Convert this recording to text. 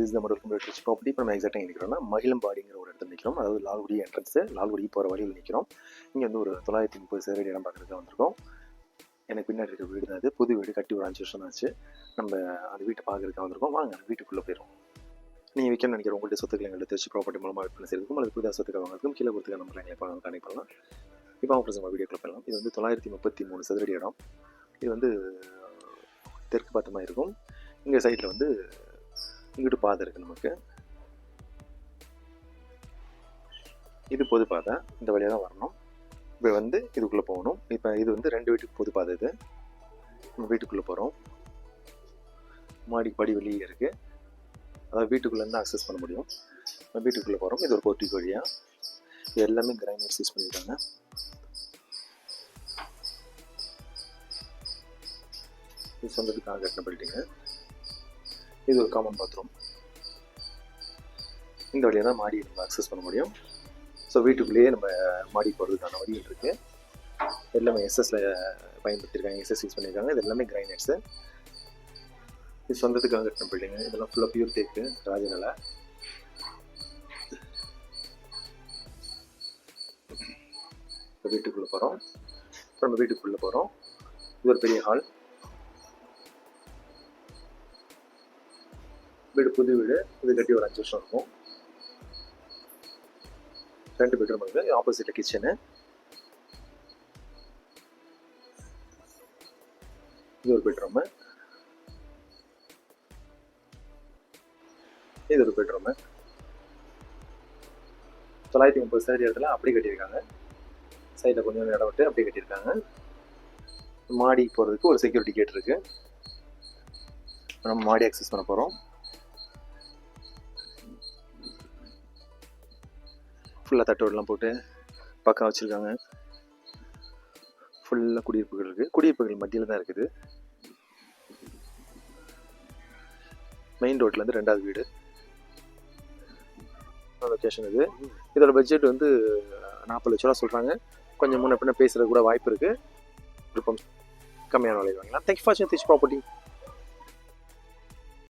Is நம்ம welcome rich property இப்போ நம்ம எக்ஸாக்டாக நிற்கிறோம்னா மகிழம்பாடிங்கிற ஒரு இடத்துல நிற்கிறோம் அதாவது லால்குடி என்ட்ரன்ஸு லால்குடி போகிற வழியில் நிற்கிறோம் இங்கே வந்து ஒரு தொள்ளாயிரத்தி முப்பது சதுரடி இடம் பார்க்குறதுக்கு வந்திருக்கோம். எனக்கு பின்னாடி இருக்க வீடு தான் அது புது வீடு கட்டி ஒரு அஞ்சு வருஷம் ஆச்சு. நம்ம அந்த வீட்டை பார்க்குறதுக்கு வந்திருக்கோம். வாங்க அந்த வீட்டுக்குள்ளே போயிடும் நீங்கள் விற்கணும்னு நினைக்கிற உங்கள்கிட்ட சொத்துக்களை எங்கள்கிட்ட திருச்சி ப்ராப்பர்ட்டி மூலமாக விற்பனை செய்யறதுக்கும் அல்லது புதிய சொத்துக்கள் வாங்குறதுக்கும் கீழே கொடுத்துக்க நம்பர் எங்களை இப்போ கனெக்ட் பண்ணலாம். இப்போ அவங்க நம்ம வீடியோக்குள்ள பண்ணலாம் இது வந்து தொள்ளாயிரத்தி முப்பத்தி மூணு சதுரடி இடம். இது வந்து தெற்கு பார்த்த மாதிரி இருக்கும். இங்கே சைடில் வந்து இங்கிட்டு பாதை இருக்குது நமக்கு. இது பொது பாதை. இந்த வழியாக தான் வரணும். இப்போ வந்து இதுக்குள்ளே போகணும். இப்போ இது வந்து ரெண்டு வீட்டுக்கு பொது பாதை இது. நம்ம வீட்டுக்குள்ளே போகிறோம் மாடி படி வெளியே இருக்குது அதாவது வீட்டுக்குள்ளேருந்து அக்சஸ் பண்ண முடியும். நம்ம வீட்டுக்குள்ளே போகிறோம் இது ஒரு போர்ட்டிக் வழியாக இது எல்லாமே கிரைனர்ஸ் யூஸ் பண்ணியிருக்காங்க இது சொந்தத்துக்காக கட்டின பில்டிங்கு இது ஒரு காமன் பாத்ரூம் இந்த வழியாக தான் மாடி நம்ம அக்சஸ் பண்ண முடியும். ஸோ வீட்டுக்குள்ளேயே நம்ம மாடி போகிறதுக்கான வழிகள் இருக்குது எல்லாமே எஸ்எஸ்ல பயன்படுத்தியிருக்காங்க எஸ்எஸ் யூஸ் பண்ணியிருக்காங்க. இது எல்லாமே கிரைனைட்ஸு இது சொந்தத்துக்காக கட்டின பில்டிங்கு இதெல்லாம் ஃபுல்லாக பியூர் தேக்கு ராஜநல வீட்டுக்குள்ளே போகிறோம் அப்புறம் நம்ம வீட்டுக்குள்ளே போகிறோம் இது ஒரு பெரிய ஹால் வீடு புது வீடு இது கட்டி ஒரு அஞ்சு வருஷம் இருக்கும். ரெண்டு பெட்ரூம் இருக்குது ஆப்போசிட்டில் கிச்சனு இது ஒரு பெட்ரூமு இது ஒரு பெட்ரூமு தொள்ளாயிரத்தி முப்பது சதுர இடத்துல அப்படி கட்டியிருக்காங்க. சைடில் கொஞ்சம் இடம் விட்டு அப்படியே கட்டியிருக்காங்க. மாடி போகிறதுக்கு ஒரு செக்யூரிட்டி கேட் இருக்கு. நம்ம மாடி அக்சஸ் பண்ண போகிறோம் ஃபுல்லாக தட்டோடெலாம் போட்டு பக்கம் வச்சுருக்காங்க. ஃபுல்லாக குடியிருப்புகள் இருக்குது குடியிருப்புகள் மத்தியில் தான் இருக்குது. மெயின் ரோட்லேருந்து ரெண்டாவது வீடு. லொக்கேஷன் இது. இதோட பட்ஜெட் வந்து நாற்பது லட்ச ரூபா சொல்கிறாங்க கொஞ்சம் முன்ன பின்ன பேசுகிறது கூட வாய்ப்பு இருக்குது விருப்பம் கம்மியான விலை வாங்கலாம். Thank you for this property